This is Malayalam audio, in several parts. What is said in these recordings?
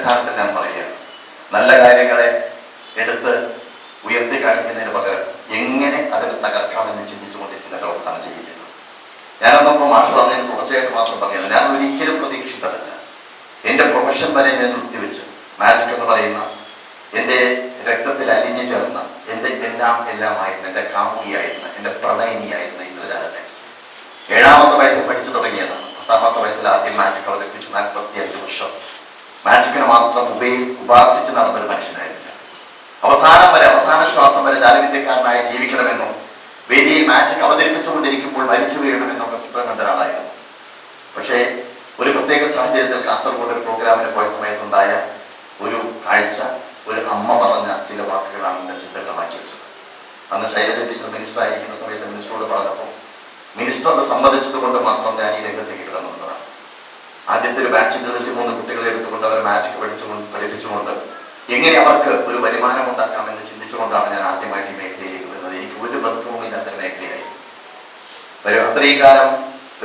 അടിസ്ഥാനത്തിൽ ഞാൻ പറയുകയാണ് നല്ല കാര്യങ്ങളെ എടുത്ത് ഉയർത്തി കാണിക്കുന്നതിന് പകരം എങ്ങനെ അതിനെ തകർക്കാമെന്ന് ചിന്തിച്ചുകൊണ്ടിരിക്കുന്ന ലോകത്താണ് ജീവിക്കുന്നത് ഞാനൊന്നും മാഷ് പറഞ്ഞതിന് തുടർച്ചയായിട്ട് മാത്രം പറയുന്നത് ഞാൻ ഒരിക്കലും പ്രതീക്ഷിച്ചതല്ല. എന്റെ പ്രൊഫഷൻ വരെ ഞാൻ നിർത്തിവെച്ച് മാജിക് എന്ന് പറയുന്ന എന്റെ രക്തത്തിൽ അലിഞ്ഞു ചേർന്ന എന്റെ എല്ലാം എല്ലാമായിരുന്ന എന്റെ കാമുകിയായിരുന്ന എന്റെ പ്രണയിനിയായിരുന്ന ഇന്ദ്രജാലത്തെ ഏഴാമത്തെ വയസ്സിൽ പഠിച്ചു തുടങ്ങിയതാണ്. പത്താമത്തെ വയസ്സിൽ ആദ്യം മാജിക് അവതരിപ്പിച്ച് നാൽപ്പത്തി അഞ്ച് വർഷം. മാജിക്കിനെ മാത്രം ഉപയോ ഉപാസിച്ച് നടന്നൊരു മനുഷ്യനായിരുന്നു ഞാൻ. അവസാനം വരെ അവസാന ശ്വാസം വരെ ജാലവിദ്യക്കാരനായി ജീവിക്കണമെന്നും വേദിയിൽ മാജിക് അവതരിപ്പിച്ചുകൊണ്ടിരിക്കുമ്പോൾ മരിച്ചു വീഴണമെന്നൊക്കെ സ്വപ്നം കണ്ട ഒരാളായിരുന്നു പക്ഷേ ഒരു പ്രത്യേക സാഹചര്യത്തിൽ കാസർഗോഡ് ഒരു പ്രോഗ്രാമിന് പോയ സമയത്തുണ്ടായ ഒരു കാഴ്ച ഒരു അമ്മ പറഞ്ഞ ചില വാക്കുകളാണ് എന്നെ ചിന്തകളാക്കി വെച്ചത്. അന്ന് ശൈലജ ടീച്ചർ മിനിസ്റ്റർ ആയിരിക്കുന്ന സമയത്ത് മിനിസ്റ്ററോട് പറഞ്ഞപ്പോൾ മിനിസ്റ്റർ അത് സമ്മതിച്ചത് കൊണ്ട് മാത്രം ഞാൻ ഈ രംഗത്തേക്ക് കിടന്നു വന്നതാണ് ആദ്യത്തെ ഒരു ഇരുപത്തി മൂന്ന് കുട്ടികളെ എടുത്തുകൊണ്ട് അവരെ മാജിക് പഠിച്ചുകൊണ്ട് പഠിപ്പിച്ചുകൊണ്ട് എങ്ങനെ അവർക്ക് ഒരു വരുമാനം ഉണ്ടാക്കാമെന്ന് ചിന്തിച്ചുകൊണ്ടാണ് ഞാൻ ആദ്യമായിട്ട് ഈ മേഖലയിലേക്ക് വരുന്നത്. എനിക്ക് ഒരു ബന്ധവും ഇല്ലാത്ത മേഖലയായി. ഒരു അത്രയും കാലം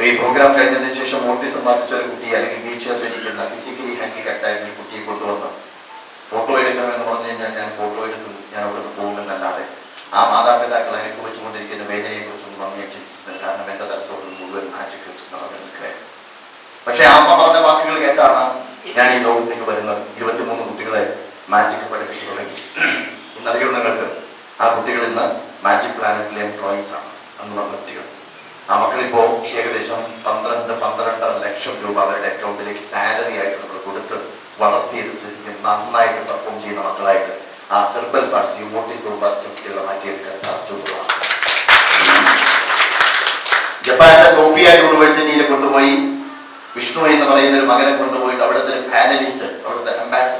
ഈ പ്രോഗ്രാം കഴിഞ്ഞതിന് ശേഷം ഓട്ടിസം ബാധിച്ച ഒരു കുട്ടി അല്ലെങ്കിൽ വീഴ്ചയിലിരിക്കുന്ന ചെയറിലിരിക്കുന്ന ഫിസിക്കലി ഹാൻഡികാപ്ഡ് ഈ കുട്ടിയെ കൊണ്ടുവന്ന് ഫോട്ടോ എടുക്കണം എന്ന് പറഞ്ഞു കഴിഞ്ഞാൽ ഞാൻ ഫോട്ടോ എടുക്കും. ഞാൻ അവിടുന്ന് പോകുമെന്നല്ലാതെ ആ മാതാപിതാക്കൾ എനിക്ക് വെച്ചുകൊണ്ടിരിക്കുന്ന വേദനയെ കുറിച്ചൊന്നും നന്ദി ചിന്തിച്ചത് കാരണം എന്റെ തലച്ചോറിൽ മുഴുവൻ മാജിക് വെച്ച് നടന്നു നിൽക്കുകയായിരുന്നു പക്ഷെ അമ്മ പറഞ്ഞ വാക്കുകൾ കേട്ടാണ് ഞാൻ ഈ ലോകത്തേക്ക് വരുന്നത് ഇരുപത്തിമൂന്ന് കുട്ടികളെ മാജിക് പഠിപ്പിച്ചു തുടങ്ങി ഇന്നറിയോ നിങ്ങൾക്ക്? ആ കുട്ടികൾ ഇന്ന് മാജിക് പ്ലാനറ്റിലെ എംപ്ലോയീസ് ആണ് എന്നുള്ള കുട്ടികൾ ആ മക്കളിപ്പോ ഏകദേശം പന്ത്രണ്ട് പന്ത്രണ്ടര ലക്ഷം രൂപ അവരുടെ അക്കൗണ്ടിലേക്ക് സാലറി ആയിട്ട് നമ്മൾ കൊടുത്ത് വളർത്തിയെടുത്ത് നന്നായിട്ട് പെർഫോം ചെയ്യുന്ന മക്കളായിട്ട് ആ സെർബൽ പാർട്സ് യുമോട്ടിസോ ബാധിച്ച കുട്ടികളെ മാറ്റിയെടുക്കാൻ സാധിച്ചിട്ടുള്ളതാണ്. ജപ്പാനിലെ സോഫിയ യൂണിവേഴ്സിറ്റിയിൽ കൊണ്ടുപോയി വിഷ്ണു എന്ന് പറയുന്ന ഒരു മകനെ കൊണ്ടുപോയിട്ട് അവിടുത്തെ പാനലിസ്റ്റ് അവിടുത്തെ സമയത്ത്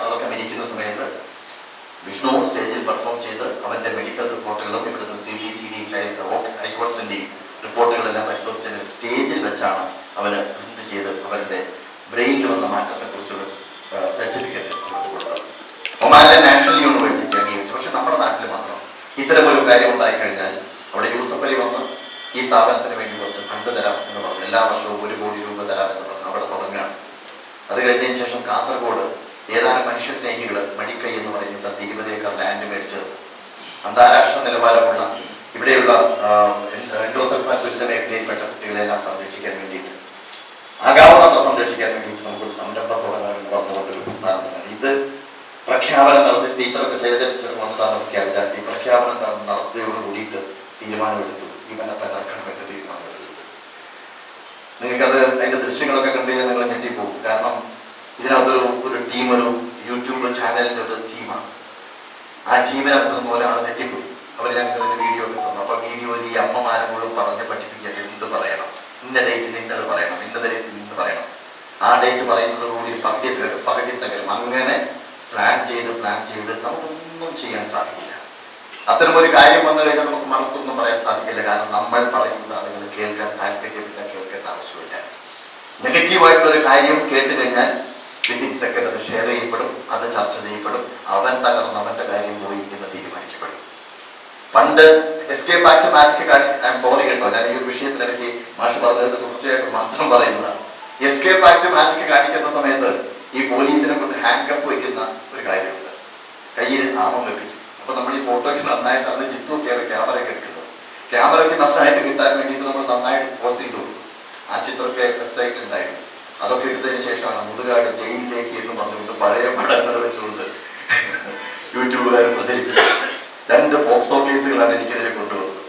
വിഷ്ണു സ്റ്റേജിൽ പെർഫോം ചെയ്ത് അവന്റെ മെഡിക്കൽ റിപ്പോർട്ടുകളും ഇവിടുന്ന് സി ഡി സി ഡി ഹൈക്കോട്ട്സിന്റെയും റിപ്പോർട്ടുകളെല്ലാം പരിശോധിച്ചതിന് സ്റ്റേജിൽ വെച്ചാണ് അവന് പ്രിന്റ് ചെയ്ത് അവരുടെ ബ്രെയിനിൽ വന്ന മാറ്റത്തെ കുറിച്ചുള്ള സർട്ടിഫിക്കറ്റ് കൊടുത്തത്. ഒമാനിലെ നാഷണൽ യൂണിവേഴ്സിറ്റി അംഗീകരിച്ചു. പക്ഷെ നമ്മുടെ നാട്ടിൽ മാത്രം ഇത്തരം ഒരു കാര്യം ഉണ്ടായി കഴിഞ്ഞാൽ അവിടെ യൂസഫ് അലി വന്ന് ഈ സ്ഥാപനത്തിന് വേണ്ടി കുറച്ച് ഫണ്ട് തരാം എന്ന് പറഞ്ഞു. എല്ലാ വർഷവും ഒരു കോടി രൂപ തരാം എന്ന് പറഞ്ഞു. അവിടെ തുടങ്ങുകയാണ്. അത് കഴിഞ്ഞതിന് ശേഷം കാസർഗോഡ് ഏതാനും മനുഷ്യ സ്നേഹികൾ മടിക്കൈ എന്ന് പറയുന്ന അന്താരാഷ്ട്ര നിലവാരമുള്ള ഇവിടെയുള്ള എൻഡോസൾഫാൻ ദുരിത മേഖലയിൽപ്പെട്ട കുട്ടികളെല്ലാം സംരക്ഷിക്കാൻ വേണ്ടിയിട്ട് ആകാവുന്നത്ര സംരക്ഷിക്കാൻ വേണ്ടിയിട്ട് നമുക്കൊരു സംരംഭം തുടങ്ങാമെന്ന് പറഞ്ഞുകൊണ്ട് ഒരു പ്രസ്ഥാനം ഇത് പ്രഖ്യാപനം നടത്തി ടീച്ചറൊക്കെ ശൈലജ ടീച്ചർ വന്നിട്ടാണ് പ്രഖ്യാപിച്ചാൽ ഈ പ്രഖ്യാപനം നട- നടത്തിയോട് കൂടിയിട്ട് തീരുമാനമെടുത്തു. ഇവനെ തകർക്കണമെന്ന് തീരുമാനമെടുത്തു. നിങ്ങൾക്കത് അതിന്റെ ദൃശ്യങ്ങളൊക്കെ കണ്ടു കഴിഞ്ഞാൽ നിങ്ങൾ ഞെട്ടിപ്പോകും. കാരണം ഇതിനകത്തൊരു ഒരു ടീം ഒരു യൂട്യൂബ് ചാനലിന്റെ ഒരു ടീമാണ് ആ ജീവൻ ഒരാൾ തെറ്റിപ്പോയി. അവർ ഞങ്ങൾക്ക് വീഡിയോ ഒക്കെ തന്നു. അപ്പൊ വീഡിയോയിൽ ഈ അമ്മമാരെ മുഴുവൻ പറഞ്ഞ് പഠിപ്പിക്കാൻ എന്ത് പറയണം? ഇന്ന ഡേറ്റ് നിന്നത് പറയണം ഇന്ന ഡേറ്റിൽ നിന്ന് പറയണം. ആ ഡേറ്റ് പറയുന്നതോടുകൂടി പകുതി തകരും പകുതി തകരും അങ്ങനെ പ്ലാൻ ചെയ്ത് പ്ലാൻ ചെയ്ത് നമുക്കൊന്നും ചെയ്യാൻ സാധിക്കില്ല. അത്തരം ഒരു കാര്യം വന്നു കഴിഞ്ഞാൽ നമുക്ക് മറുത്തൊന്നും പറയാൻ സാധിക്കില്ല. കാരണം നമ്മൾ പറയുന്നത് ആളുകൾ കേൾക്കാൻ താല്പര്യമില്ല കേൾക്കേണ്ട ആവശ്യമില്ല. നെഗറ്റീവായിട്ടുള്ള ഒരു കാര്യം കേട്ട് കഴിഞ്ഞാൽ വിത്തിൻ സെക്കൻഡ് അത് ഷെയർ ചെയ്യപ്പെടും അത് ചർച്ച ചെയ്യപ്പെടും അവൻ തകർന്ന് അവന്റെ കാര്യം പോയി എന്ന് തീരുമാനിക്കപ്പെടും. പണ്ട് എസ്കേപ്പ് ആക്ട് മാജിക് കാണിക്കാൻ ഐ എം സോറി കേട്ടോ ഞാൻ ഈ ഒരു വിഷയത്തിനിടയ്ക്ക് മാഷ് പറഞ്ഞത് തീർച്ചയായിട്ടും മാത്രം പറയുന്നതാണ് എസ്കേപ്പ് ആക്ട് മാജിക് കാണിക്കുന്ന സമയത്ത് ഈ പോലീസിനെ കൊണ്ട് ഹാൻഡ് കഫ് വയ്ക്കുന്ന ഒരു കാര്യമുണ്ട്. കയ്യിൽ ആമം വെപ്പിക്കും. അപ്പൊ നമ്മൾ ഈ ഫോട്ടോയ്ക്ക് നന്നായിട്ട് അന്ന് ചിത്രമൊക്കെയാണ് ക്യാമറയൊക്കെ എടുക്കുന്നത് ക്യാമറയ്ക്ക് നന്നായിട്ട് കിട്ടാൻ വേണ്ടിയിട്ട് നമ്മൾ നന്നായിട്ട് പോസ് ചെയ്തു ആ ചിത്രമൊക്കെ വെബ്സൈറ്റിൽ ഉണ്ടായിരുന്നു. അതൊക്കെ എടുത്തതിന് ശേഷമാണ് മുതുകാട് ജയിലിലേക്ക് എന്ന് പറഞ്ഞുകൊണ്ട് പഴയ പടങ്ങൾ വെച്ചുകൊണ്ട് യൂട്യൂബുകാർ പ്രചരിപ്പിച്ചത്. രണ്ട് പോക്സോ കേസുകളാണ് എനിക്കെതിരെ കൊണ്ടുവന്നത്.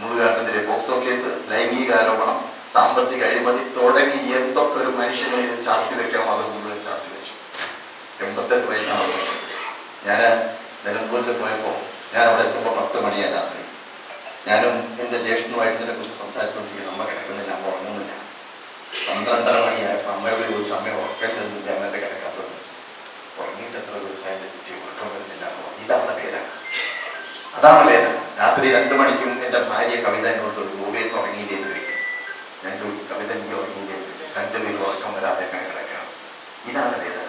മുതുകാട്ടിനെതിരെ പോക്സോ കേസ് ലൈംഗികാരോപണം സാമ്പത്തിക അഴിമതി തുടങ്ങി എന്തൊക്കെ ഒരു മനുഷ്യനെ ചാർത്തി വെക്കാം അത് മുഴുവൻ ചാർത്തി വെച്ചു. എൺപത്തെട്ട് വയസ്സാണ് ഞാൻ നിലമ്പൂരിൽ പോയപ്പോൾ ഞാൻ അവിടെ എത്തുമ്പോൾ പത്ത് മണിയാണ് രാത്രി. ഞാനും എന്റെ ജ്യേഷ്ഠനുമായിട്ട് ഇതിനെ കുറിച്ച് സംസാരിച്ചുകൊണ്ടിരിക്കുന്നു. നമ്മൾ കിടക്കുന്നില്ല ഉറങ്ങുന്നില്ല. പന്ത്രണ്ടര അമ്മയോട് ചോദിച്ചു അമ്മ ഉറക്കരുന്നില്ല അങ്ങനത്തെ കിടക്കാത്തത് ഉറങ്ങിയിട്ട് എത്ര ദിവസമായി കുട്ടി ഉറക്കം വരുന്നില്ല എന്ന് പറഞ്ഞു ഇതാണ് വേദന അതാണ് വേദന രാത്രി രണ്ടു മണിക്കും എന്റെ ഭാര്യ കവിത എന്നോട് ഗോവയിൽ ഉറങ്ങിയില്ലേ എന്ന് ചോദിക്കും ഞാൻ ചോദിക്കും കവിത നീ ഉറങ്ങിയില്ലേ എന്ന് ചോദിക്കും രണ്ടുപേരും ഉറക്കം വരാതെ അങ്ങനെ കിടക്കണം ഇതാണ് വേദന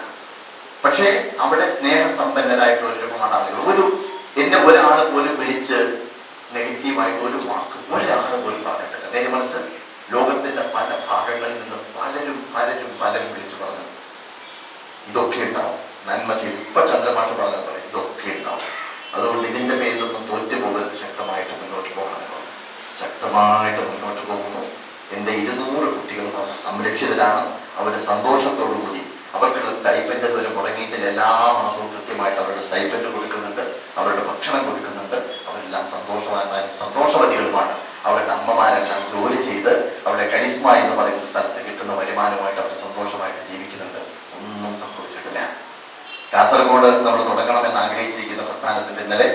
പക്ഷേ അവിടെ സ്നേഹസമ്പന്നരായിട്ടുള്ള ഒരുപാട് ആളുകൾ ഒരു എന്നെ ഒരാൾ പോലും വിളിച്ച് നെഗറ്റീവായിട്ട് ഒരു വാക്ക് ഒരാൾ പോലും പറഞ്ഞിട്ടില്ല നേരെ മറിച്ച് ലോകത്തിന്റെ പല ഭാഗങ്ങളിൽ നിന്ന് പലരും പലരും പലരും വിളിച്ചു പറഞ്ഞു. ഇതൊക്കെ ഉണ്ടാവും. നന്മ ചെയ്ത് ഇപ്പൊ ചന്ദ്രമാഷ പറഞ്ഞ പോലെ ഇതൊക്കെ ഉണ്ടാവും. അതുകൊണ്ട് ഇതിന്റെ പേരിലൊന്നും തോറ്റു പോകരുത് ശക്തമായിട്ട് മുന്നോട്ട് പോകണമെന്ന് ശക്തമായിട്ട് മുന്നോട്ട് പോകുന്നു. എന്റെ ഇരുന്നൂറ് കുട്ടികളും അവർ സംരക്ഷിതരാണ്. അവരുടെ സന്തോഷത്തോടു കൂടി അവർക്കുള്ള സ്റ്റൈപ്പൻഡ് ഇതുവരെ മുടങ്ങിയിട്ടില്ല. എല്ലാ മാസവും കൃത്യമായിട്ട് അവരുടെ സ്റ്റൈപ്പൻഡ് കൊടുക്കുന്നുണ്ട്. അവരുടെ ഭക്ഷണം കൊടുക്കുന്നുണ്ട്. അവരെല്ലാം സന്തോഷവാന്മാരും സന്തോഷവതികളുമാണ്. അവരുടെ അമ്മമാരെല്ലാം ജോലി ചെയ്ത് അവരുടെ കരിസ്മ എന്ന് പറയുന്ന സ്ഥലത്ത് കിട്ടുന്ന വരുമാനമായിട്ട് അവർ സന്തോഷമായിട്ട് ജീവിക്കുന്നുണ്ട്. ഒന്നും സംഭവിച്ചിട്ടില്ല. കാസർഗോഡ് നമ്മൾ തുടങ്ങണമെന്ന് ആഗ്രഹിച്ചിരിക്കുന്ന പ്രസ്ഥാനത്തിൽ ഇന്നലെ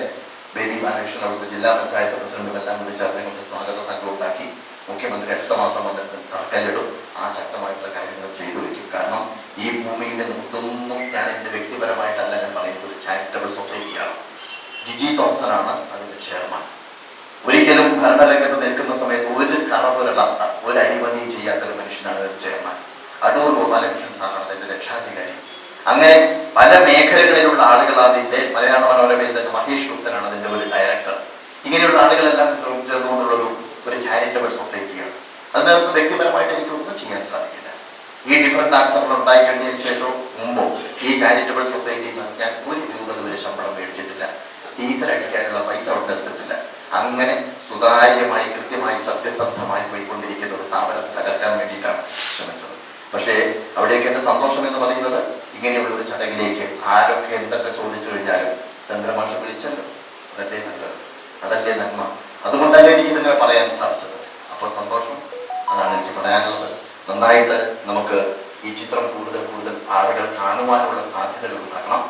ബേബി ബാലകൃഷ്ണൻ അവിടുത്തെ ജില്ലാ പഞ്ചായത്ത് പ്രസിഡന്റും എല്ലാം കൂടി ചേർന്ന് കൊണ്ട് സ്വാഗത സംഘം ഉണ്ടാക്കി. മുഖ്യമന്ത്രി അടുത്ത മാസം വന്നിട്ട് തറക്കല്ലിടും. ആ ശക്തമായിട്ടുള്ള കാര്യങ്ങൾ ചെയ്തു വെക്കും കാരണം ഈ ഭൂമിയിൽ നിന്ന് ഇതൊന്നും ഞാൻ എന്റെ വ്യക്തിപരമായിട്ടല്ല ഞാൻ പറയുന്നത്. ഒരു ചാരിറ്റബിൾ സൊസൈറ്റിയാണ്. ജിജി തോംസൺ ആണ് അതിന്റെ ചെയർമാൻ. ഭരണരംഗത്ത് നിൽക്കുന്ന സമയത്ത് ഒരു കറപുരളാത്ത ഒരു അഴിമതിയും ചെയ്യാത്ത ഒരു മനുഷ്യനാണ് ചെയർമാൻ. അടൂർ ഗോപാലകൃഷ്ണൻ സാറാണ് അതിന്റെ രക്ഷാധികാരി. അങ്ങനെ പല മേഖലകളിലുള്ള ആളുകൾ അതിന്റെ മലയാള മനോരമയിൽ നിന്ന് മഹേഷ് ഗുപ്തനാണ് അതിന്റെ ഒരു ഡയറക്ടർ ഇങ്ങനെയുള്ള ആളുകളെല്ലാം ചേർന്ന് ചേർന്നുകൊണ്ടുള്ള ഒരു ഒരു ചാരിറ്റബിൾ സൊസൈറ്റിയാണ് അതിനകത്ത് വ്യക്തിപരമായിട്ട് എനിക്കൊന്നും ചെയ്യാൻ സാധിക്കില്ല. ഈ ഡിഫറെന്റ് ആക്സറുകൾ ഉണ്ടായി കഴിഞ്ഞതിന് ശേഷവും മുമ്പോ ഈ ചാരിറ്റബിൾ സൊസൈറ്റിയിൽ നിന്ന് ഞാൻ ഒരു രൂപ ദൂരെ ശമ്പളം മേടിച്ചിട്ടില്ല. ടീച്ചർ അടിക്കാനുള്ള പൈസ അവിടെ എടുത്തിട്ടില്ല. അങ്ങനെ സുതാര്യമായി കൃത്യമായി സത്യസന്ധമായി പോയിക്കൊണ്ടിരിക്കുന്ന ഒരു സ്ഥാപനത്തെ തകർക്കാൻ വേണ്ടിയിട്ടാണ് ശ്രമിച്ചത്. പക്ഷേ അവിടേക്ക് എന്റെ സന്തോഷം എന്ന് പറയുന്നത് ഇങ്ങനെയുള്ള ഒരു ചടങ്ങിലേക്ക് ആരൊക്കെ എന്തൊക്കെ ചോദിച്ചു കഴിഞ്ഞാലും ചന്ദ്രമാഷ വിളിച്ചല്ലോ. അതല്ലേ നല്ലത്? അതല്ലേ നന്മ? അതുകൊണ്ടല്ലേ എനിക്ക് ഇതിങ്ങനെ പറയാൻ സാധിച്ചത്? അപ്പോൾ സന്തോഷം. അതാണ് എനിക്ക് പറയാനുള്ളത്. നന്നായിട്ട് നമുക്ക് ഈ ചിത്രം കൂടുതൽ കൂടുതൽ ആളുകൾ കാണുവാനുള്ള സാധ്യതകൾ ഉണ്ടാക്കണം.